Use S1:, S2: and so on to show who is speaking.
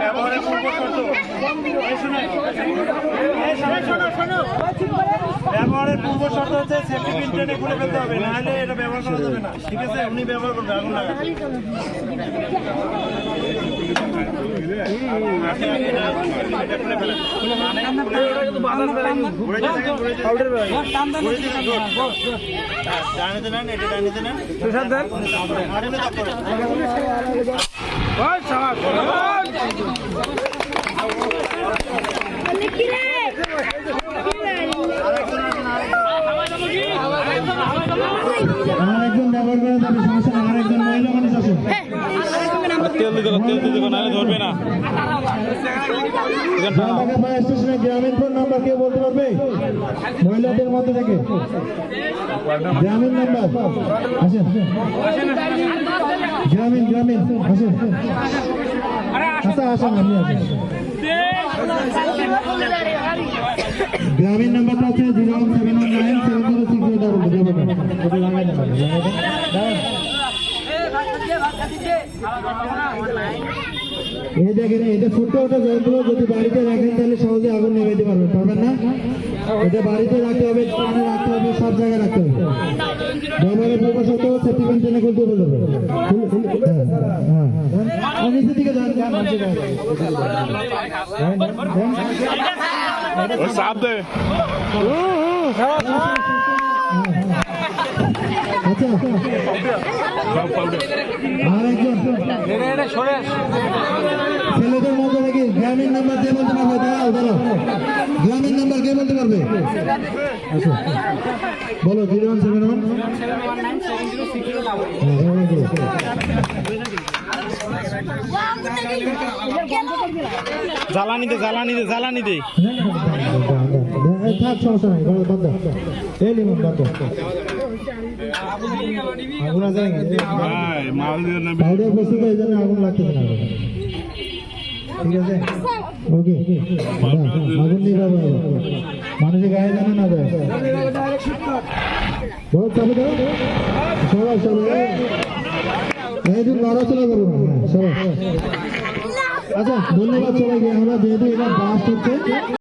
S1: ব্যবহারের পূর্ব শর্ত। ব্যবহারের পূর্ব হচ্ছে সেফটি পিন খুলে ফেলতে হবে নাহলে এটা ব্যবহার করা যাবে না। ঠিক আছে? উনি ব্যবহার করবে আগুন লাগা করেন।
S2: আরেকজন ব্যবহার করে যাবে সমস্যা নেই আরেকজন মহিলা মানুষ আছে
S3: তেল দিতে তেল দিতে নাহলে ধরবে না।
S2: স্টেশনে গ্রামীণ ফোন নাম্বার কে বলতে পারবে? মহিলাদের মধ্যে থেকে। গ্রামীণ নাম্বার। আসেন। গ্রামীণ গ্রামীণ। আসেন। আচ্ছা আসেন আপনি আসেন। গ্রামীণ নাম্বারটা হচ্ছে জিরো সেভেন এই দেখেন এটা ছোট্ট একটা যন্ত্র যদি বাড়িতে রাখেন তাহলে সহজে আগুন নেভাইতে পারবেন পারবেন না এটা বাড়িতে রাখতে হবে স্থানে রাখতে হবে সব জায়গায় রাখতে হবে ব্যবহারের হ্যাঁ, নিচের দিকে যান যান নিচে যান। যান, যান।
S3: চাপ দে
S2: আচ্ছা আরেকজন ছেলেদের মধ্যে নাকি গ্রামীণ নাম্বার কে বলতে পারবে দাঁড়াও দাঁড়াও গ্রামীণ নাম্বার কে বলতে পারবে আচ্ছা বলো জিরো ওয়ান সেভেন ওয়ান
S3: জ্বালানি দে জ্বালানি দে জ্বালানি দে
S2: থাক সমস্যা নাই বাদ বাদ দাও এই লিমন বাদ দাও আগুন আছে পাউডার বস্তু এই জন্য আগুন লাগতেছে না ঠিক আছে? ওকে। আগুন নিয়ে যাব মানুষের গায়ে যেন না যায়। বহুত চাপে দাও। সবাই সবাই। এই দিন করব সবাই। আচ্ছা ধন্যবাদ সবাইকে। আমরা যেহেতু এটা বাস্ট হচ্ছে